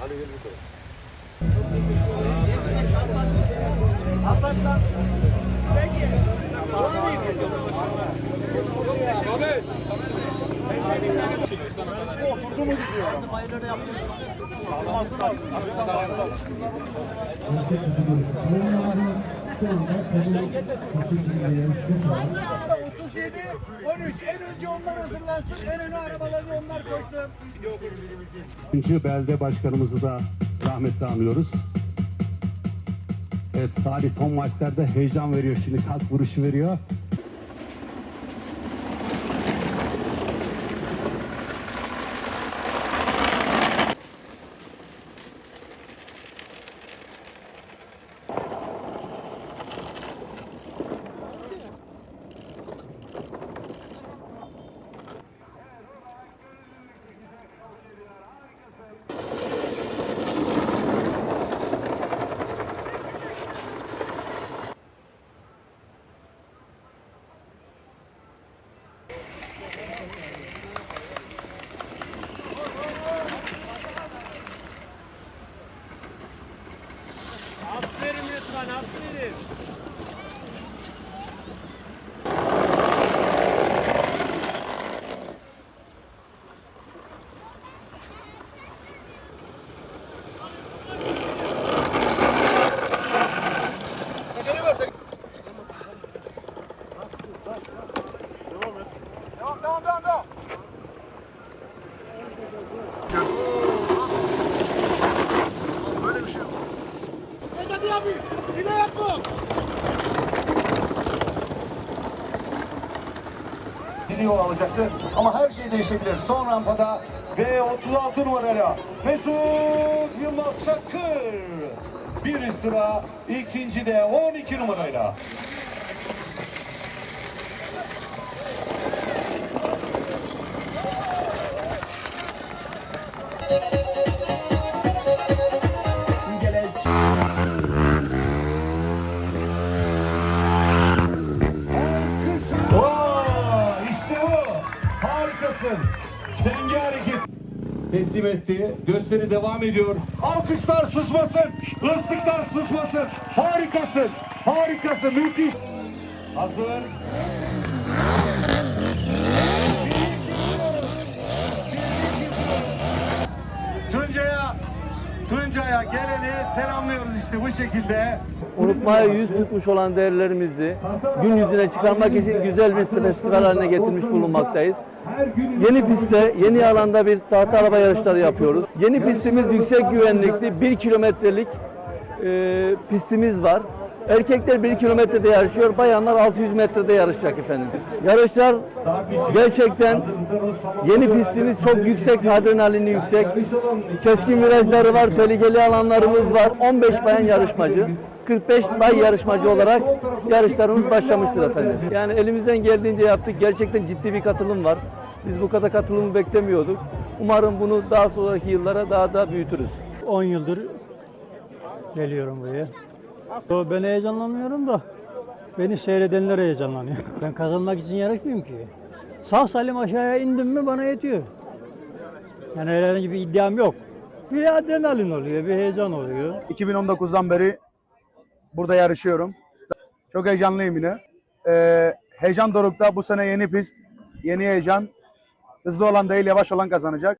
Hadi gel bakalım. Atlaslan. Peki. Oturdu mu gidiyor? Bayırlara yaptım. Sağlaması lazım. Sağlaması lazım. Şu anda konu kesinlikle yarışma var. 37, 13. En önce onlar hazırlansın. En öne arabalarını onlar koysun. Üçüncü belde başkanımızı da rahmetle anıyoruz. Evet Salih Tonmeister de heyecan veriyor şimdi kalk vuruşu veriyor. Nasıl dedim? Bu. yol alacaktı ama her şey değişebilir. Son rampada ve 36 numarayla Mesut Yılmaz Çakır. Bir üst tura ikinci de 12 numarayla. Denge hareket. Teslim etti. Gösteri devam ediyor. Alkışlar susmasın. Islıklar susmasın. Harikasın. Harikasın. Müthiş. Hazır. Tuncay'a Tuncay'a geleni selamlıyoruz işte bu şekilde. unutmaya yüz tutmuş olan değerlerimizi gün yüzüne çıkarmak için güzel bir festival haline getirmiş bulunmaktayız. Yeni pistte, yeni alanda bir tahta araba yarışları yapıyoruz. Yeni pistimiz yüksek güvenlikli 1 kilometrelik e, pistimiz var. Erkekler 1 kilometrede yarışıyor, bayanlar 600 metrede yarışacak efendim. Yarışlar gerçekten yeni pistimiz çok yüksek, adrenalini yüksek. Keskin virajları var, tehlikeli alanlarımız var. 15 bayan yarışmacı, 45 bay yarışmacı olarak yarışlarımız başlamıştır efendim. Yani elimizden geldiğince yaptık. Gerçekten ciddi bir katılım var. Biz bu kadar katılımı beklemiyorduk. Umarım bunu daha sonraki yıllara daha da büyütürüz. 10 yıldır geliyorum buraya. O Ben heyecanlanmıyorum da beni seyredenler heyecanlanıyor. Ben kazanmak için yarışmıyorum ki. Sağ salim aşağıya indim mi bana yetiyor. Yani herhangi bir iddiam yok. Bir adrenalin oluyor, bir heyecan oluyor. 2019'dan beri burada yarışıyorum. Çok heyecanlıyım yine. Ee, heyecan dorukta bu sene yeni pist, yeni heyecan. Hızlı olan değil yavaş olan kazanacak.